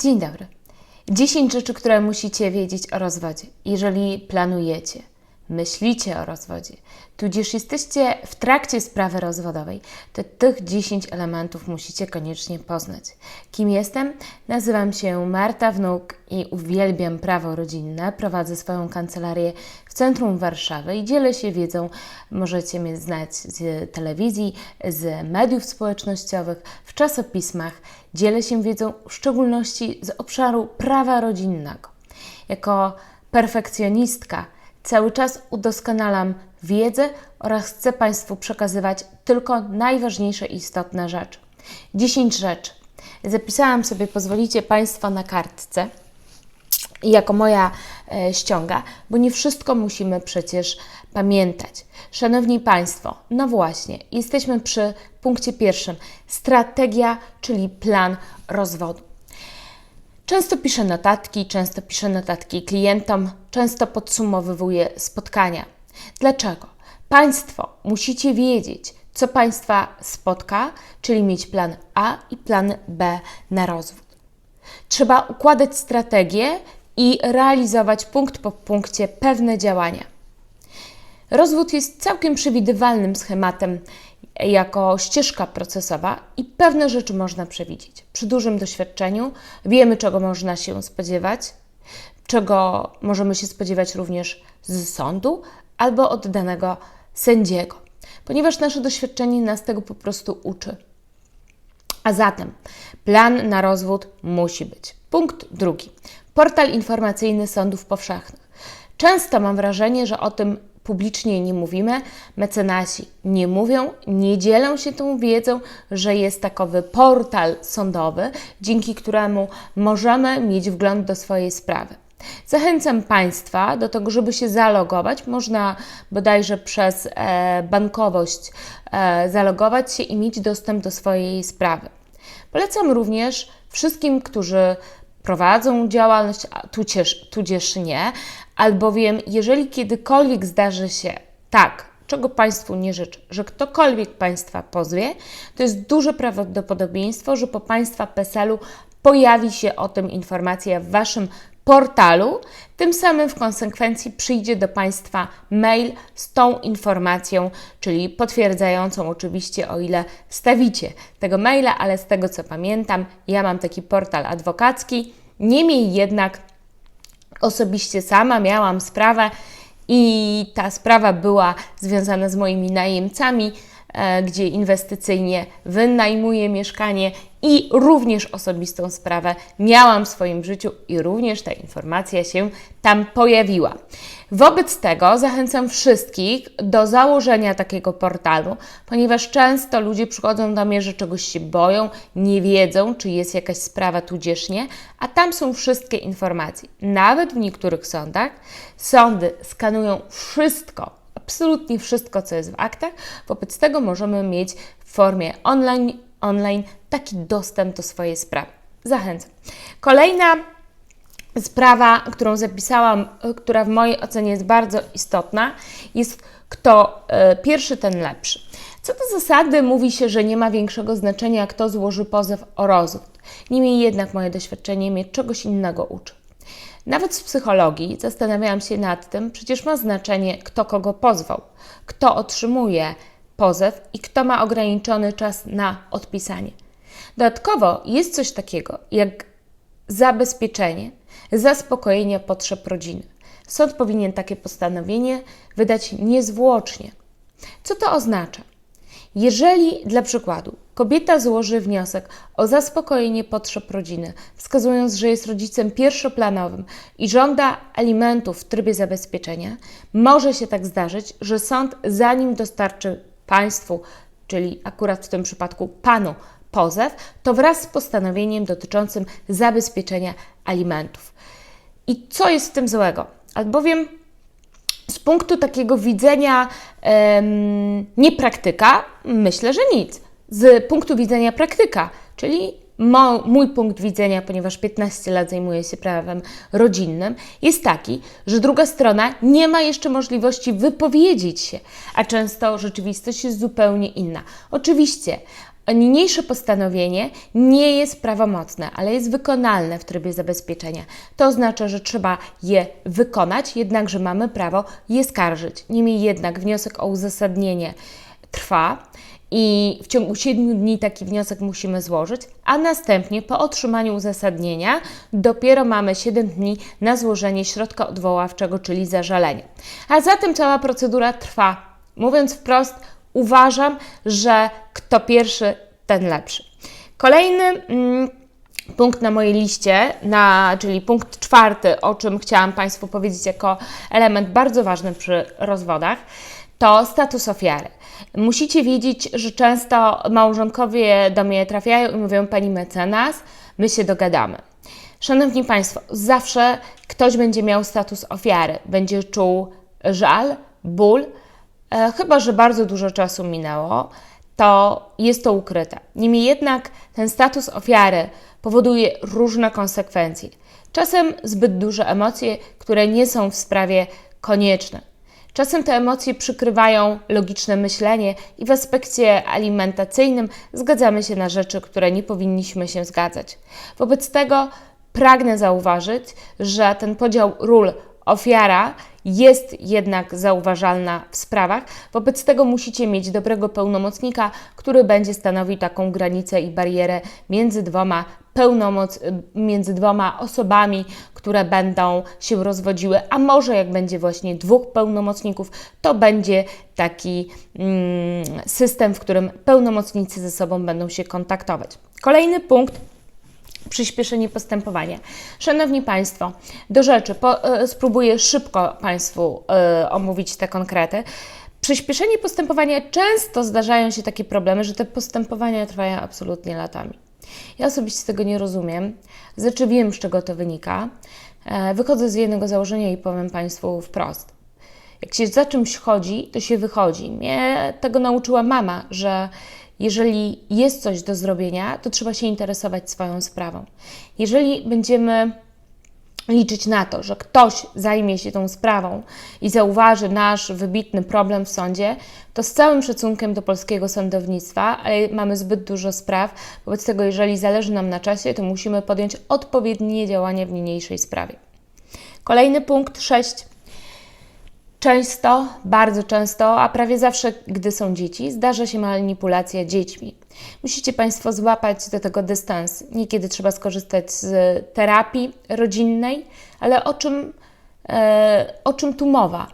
Dzień dobry. 10 rzeczy, które musicie wiedzieć o rozwodzie, jeżeli planujecie, myślicie o rozwodzie, tudzież jesteście w trakcie sprawy rozwodowej, to tych 10 elementów musicie koniecznie poznać. Kim jestem? Nazywam się Marta Wnuk i uwielbiam prawo rodzinne. Prowadzę swoją kancelarię w centrum Warszawy i dzielę się wiedzą. Możecie mnie znać z telewizji, z mediów społecznościowych, w czasopismach. Dzielę się wiedzą w szczególności z obszaru prawa rodzinnego. Jako perfekcjonistka cały czas udoskonalam wiedzę oraz chcę Państwu przekazywać tylko najważniejsze i istotne rzeczy. 10 rzeczy. Zapisałam sobie, pozwolicie Państwo, na kartce jako moja e, ściąga, bo nie wszystko musimy przecież pamiętać. Szanowni Państwo, no właśnie, jesteśmy przy punkcie pierwszym. Strategia, czyli plan rozwodu. Często piszę notatki, często piszę notatki klientom, często podsumowywuję spotkania. Dlaczego? Państwo musicie wiedzieć, co Państwa spotka, czyli mieć plan A i plan B na rozwód. Trzeba układać strategię i realizować punkt po punkcie pewne działania. Rozwód jest całkiem przewidywalnym schematem jako ścieżka procesowa i pewne rzeczy można przewidzieć. Przy dużym doświadczeniu wiemy, czego można się spodziewać, czego możemy się spodziewać również z sądu albo od danego sędziego, ponieważ nasze doświadczenie nas tego po prostu uczy. A zatem plan na rozwód musi być. Punkt drugi. Portal informacyjny sądów powszechnych. Często mam wrażenie, że o tym publicznie nie mówimy, mecenasi nie mówią, nie dzielą się tą wiedzą, że jest takowy portal sądowy, dzięki któremu możemy mieć wgląd do swojej sprawy. Zachęcam Państwa do tego, żeby się zalogować. Można bodajże przez e, bankowość e, zalogować się i mieć dostęp do swojej sprawy. Polecam również wszystkim, którzy prowadzą działalność, tudzież, tudzież nie, albowiem jeżeli kiedykolwiek zdarzy się tak, czego Państwu nie życzę, że ktokolwiek Państwa pozwie, to jest duże prawdopodobieństwo, że po Państwa PESEL-u pojawi się o tym informacja w Waszym portalu. Tym samym w konsekwencji przyjdzie do Państwa mail z tą informacją, czyli potwierdzającą oczywiście, o ile stawicie tego maila, ale z tego co pamiętam, ja mam taki portal adwokacki. Niemniej jednak osobiście sama miałam sprawę i ta sprawa była związana z moimi najemcami E, gdzie inwestycyjnie wynajmuję mieszkanie i również osobistą sprawę miałam w swoim życiu i również ta informacja się tam pojawiła. Wobec tego zachęcam wszystkich do założenia takiego portalu, ponieważ często ludzie przychodzą do mnie, że czegoś się boją, nie wiedzą, czy jest jakaś sprawa tudzież nie, a tam są wszystkie informacje. Nawet w niektórych sądach sądy skanują wszystko, absolutnie wszystko, co jest w aktach. Wobec tego możemy mieć w formie online, online taki dostęp do swojej sprawy. Zachęcam. Kolejna sprawa, którą zapisałam, która w mojej ocenie jest bardzo istotna, jest kto y, pierwszy, ten lepszy. Co do zasady mówi się, że nie ma większego znaczenia, kto złoży pozew o rozwód. Niemniej jednak moje doświadczenie mnie czegoś innego uczy. Nawet w psychologii zastanawiałam się nad tym, przecież ma znaczenie, kto kogo pozwał, kto otrzymuje pozew i kto ma ograniczony czas na odpisanie. Dodatkowo jest coś takiego jak zabezpieczenie, zaspokojenie potrzeb rodziny. Sąd powinien takie postanowienie wydać niezwłocznie. Co to oznacza? Jeżeli dla przykładu kobieta złoży wniosek o zaspokojenie potrzeb rodziny, wskazując, że jest rodzicem pierwszoplanowym i żąda alimentów w trybie zabezpieczenia, może się tak zdarzyć, że sąd zanim dostarczy państwu, czyli akurat w tym przypadku panu, pozew, to wraz z postanowieniem dotyczącym zabezpieczenia alimentów. I co jest w tym złego? Albowiem z punktu takiego widzenia um, niepraktyka, myślę, że nic. Z punktu widzenia praktyka, czyli mój punkt widzenia, ponieważ 15 lat zajmuję się prawem rodzinnym, jest taki, że druga strona nie ma jeszcze możliwości wypowiedzieć się, a często rzeczywistość jest zupełnie inna. Oczywiście Niniejsze postanowienie nie jest prawomocne, ale jest wykonalne w trybie zabezpieczenia. To oznacza, że trzeba je wykonać, jednakże mamy prawo je skarżyć. Niemniej jednak wniosek o uzasadnienie trwa i w ciągu 7 dni taki wniosek musimy złożyć, a następnie po otrzymaniu uzasadnienia dopiero mamy 7 dni na złożenie środka odwoławczego, czyli zażalenie. A zatem cała procedura trwa. Mówiąc wprost, uważam, że kto pierwszy, ten lepszy. Kolejny mm, punkt na mojej liście, na, czyli punkt czwarty, o czym chciałam Państwu powiedzieć jako element bardzo ważny przy rozwodach, to status ofiary. Musicie wiedzieć, że często małżonkowie do mnie trafiają i mówią: Pani mecenas, my się dogadamy. Szanowni Państwo, zawsze ktoś będzie miał status ofiary, będzie czuł żal, ból, e, chyba że bardzo dużo czasu minęło, to jest to ukryte. Niemniej jednak ten status ofiary powoduje różne konsekwencje. Czasem zbyt duże emocje, które nie są w sprawie konieczne. Czasem te emocje przykrywają logiczne myślenie i w aspekcie alimentacyjnym zgadzamy się na rzeczy, które nie powinniśmy się zgadzać. Wobec tego pragnę zauważyć, że ten podział ról ofiara jest jednak zauważalna w sprawach. Wobec tego musicie mieć dobrego pełnomocnika, który będzie stanowił taką granicę i barierę między dwoma pełnomoc między dwoma osobami, które będą się rozwodziły, a może jak będzie właśnie dwóch pełnomocników, to będzie taki mm, system, w którym pełnomocnicy ze sobą będą się kontaktować. Kolejny punkt przyspieszenie postępowania. Szanowni Państwo, do rzeczy, po, y, spróbuję szybko Państwu y, omówić te konkrety. Przyspieszenie postępowania często zdarzają się takie problemy, że te postępowania trwają absolutnie latami. Ja osobiście tego nie rozumiem. Znaczy wiem, z czego to wynika. E, wychodzę z jednego założenia i powiem Państwu wprost. Jak się za czymś chodzi, to się wychodzi. Mnie tego nauczyła mama, że jeżeli jest coś do zrobienia, to trzeba się interesować swoją sprawą. Jeżeli będziemy liczyć na to, że ktoś zajmie się tą sprawą i zauważy nasz wybitny problem w sądzie, to z całym szacunkiem do polskiego sądownictwa, ale mamy zbyt dużo spraw, wobec tego, jeżeli zależy nam na czasie, to musimy podjąć odpowiednie działania w niniejszej sprawie. Kolejny punkt 6 Często, bardzo często, a prawie zawsze, gdy są dzieci, zdarza się manipulacja dziećmi. Musicie Państwo złapać do tego dystans. Niekiedy trzeba skorzystać z terapii rodzinnej, ale o czym, e, o czym tu mowa?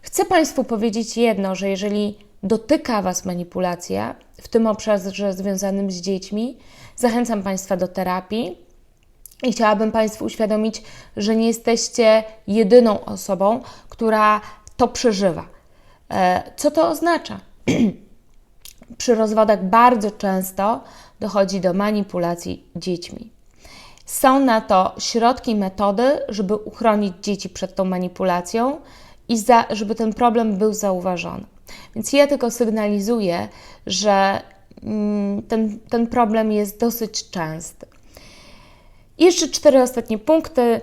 Chcę Państwu powiedzieć jedno, że jeżeli dotyka Was manipulacja w tym obszarze związanym z dziećmi, zachęcam Państwa do terapii i chciałabym Państwu uświadomić, że nie jesteście jedyną osobą, która to przeżywa. E, co to oznacza? Przy rozwodach bardzo często dochodzi do manipulacji dziećmi. Są na to środki, metody, żeby uchronić dzieci przed tą manipulacją i za, żeby ten problem był zauważony. Więc ja tylko sygnalizuję, że mm, ten, ten problem jest dosyć częsty. I jeszcze cztery ostatnie punkty.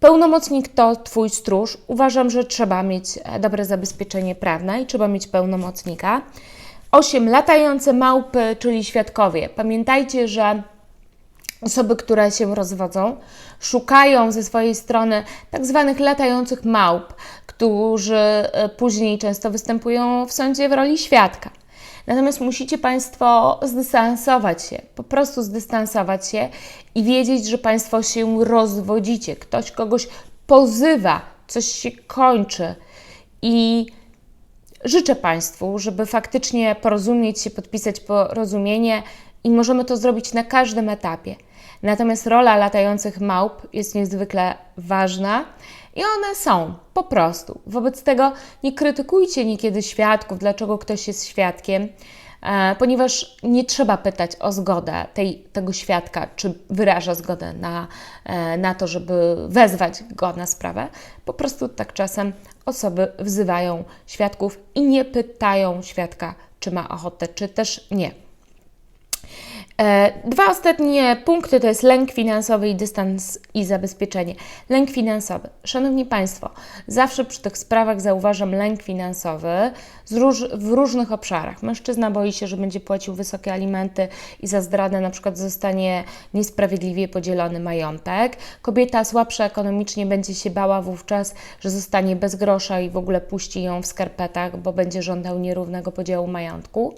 Pełnomocnik to Twój stróż. Uważam, że trzeba mieć e, dobre zabezpieczenie prawne i trzeba mieć pełnomocnika. 8. Latające małpy, czyli świadkowie. Pamiętajcie, że osoby, które się rozwodzą, szukają ze swojej strony tak zwanych latających małp, którzy e, później często występują w sądzie w roli świadka. Natomiast musicie Państwo zdystansować się, po prostu zdystansować się i wiedzieć, że Państwo się rozwodzicie. Ktoś kogoś pozywa, coś się kończy. I życzę Państwu, żeby faktycznie porozumieć się, podpisać porozumienie i możemy to zrobić na każdym etapie. Natomiast rola latających małp jest niezwykle ważna i one są, po prostu. Wobec tego nie krytykujcie niekiedy świadków, dlaczego ktoś jest świadkiem, e, ponieważ nie trzeba pytać o zgodę tej, tego świadka, czy wyraża zgodę na, e, na to, żeby wezwać go na sprawę. Po prostu tak czasem osoby wzywają świadków i nie pytają świadka, czy ma ochotę, czy też nie. E, Dwa ostatnie punkty to jest lęk finansowy i dystans i zabezpieczenie. Lęk finansowy. Szanowni Państwo, zawsze przy tych sprawach zauważam lęk finansowy róż, w różnych obszarach. Mężczyzna boi się, że będzie płacił wysokie alimenty i za zdradę na przykład zostanie niesprawiedliwie podzielony majątek. Kobieta słabsza ekonomicznie będzie się bała wówczas, że zostanie bez grosza i w ogóle puści ją w skarpetach, bo będzie żądał nierównego podziału majątku.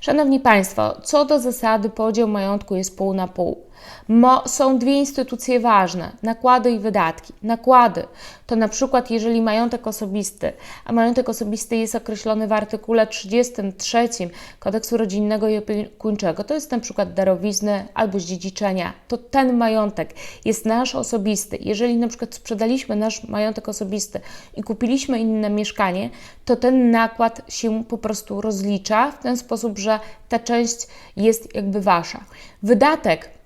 Szanowni Państwo, co do zasady podział majątku jest pół na pół. Mo, są dwie instytucje ważne: nakłady i wydatki. Nakłady to na przykład, jeżeli majątek osobisty, a majątek osobisty jest określony w artykule 33 kodeksu rodzinnego i opiekuńczego, to jest na przykład darowizny albo zdziedziczenia, to ten majątek jest nasz osobisty. Jeżeli na przykład sprzedaliśmy nasz majątek osobisty i kupiliśmy inne mieszkanie, to ten nakład się po prostu rozlicza w ten sposób, że ta część jest jakby wasza. Wydatek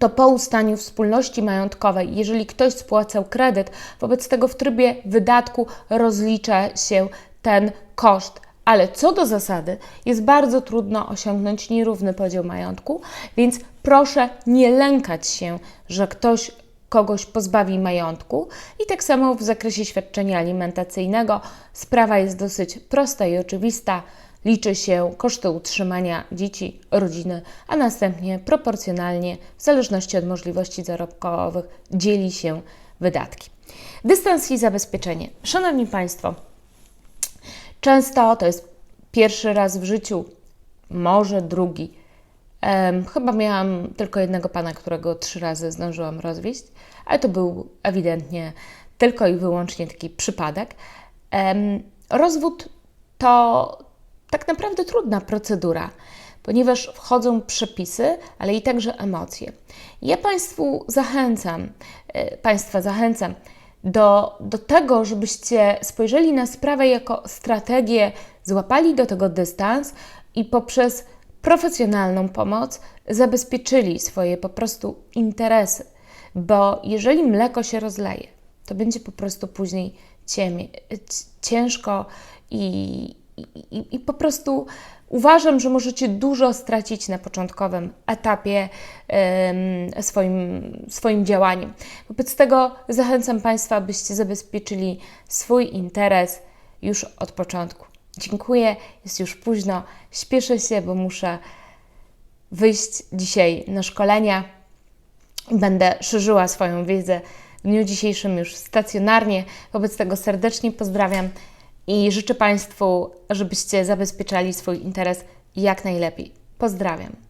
to po ustaniu wspólności majątkowej, jeżeli ktoś spłacał kredyt, wobec tego w trybie wydatku rozlicza się ten koszt. Ale co do zasady, jest bardzo trudno osiągnąć nierówny podział majątku, więc proszę nie lękać się, że ktoś kogoś pozbawi majątku. I tak samo w zakresie świadczenia alimentacyjnego sprawa jest dosyć prosta i oczywista liczy się koszty utrzymania dzieci, rodziny, a następnie proporcjonalnie, w zależności od możliwości zarobkowych, dzieli się wydatki. Dystans i zabezpieczenie. Szanowni Państwo, często to jest pierwszy raz w życiu, może drugi. Chyba miałam tylko jednego pana, którego trzy razy zdążyłam rozwieść, ale to był ewidentnie tylko i wyłącznie taki przypadek. Rozwód to tak naprawdę trudna procedura, ponieważ wchodzą przepisy, ale i także emocje. Ja Państwu zachęcam, e, Państwa zachęcam do, do tego, żebyście spojrzeli na sprawę jako strategię, złapali do tego dystans i poprzez profesjonalną pomoc zabezpieczyli swoje po prostu interesy. Bo jeżeli mleko się rozleje, to będzie po prostu później ciemie, ciężko i, i, I, po prostu uważam, że możecie dużo stracić na początkowym etapie um, swoim, swoim działaniem. Wobec tego zachęcam Państwa, abyście zabezpieczyli swój interes już od początku. Dziękuję, jest już późno, śpieszę się, bo muszę wyjść dzisiaj na szkolenia. Będę szerzyła swoją wiedzę w dniu dzisiejszym już stacjonarnie. Wobec tego serdecznie pozdrawiam i życzę Państwu, żebyście zabezpieczali swój interes jak najlepiej. Pozdrawiam.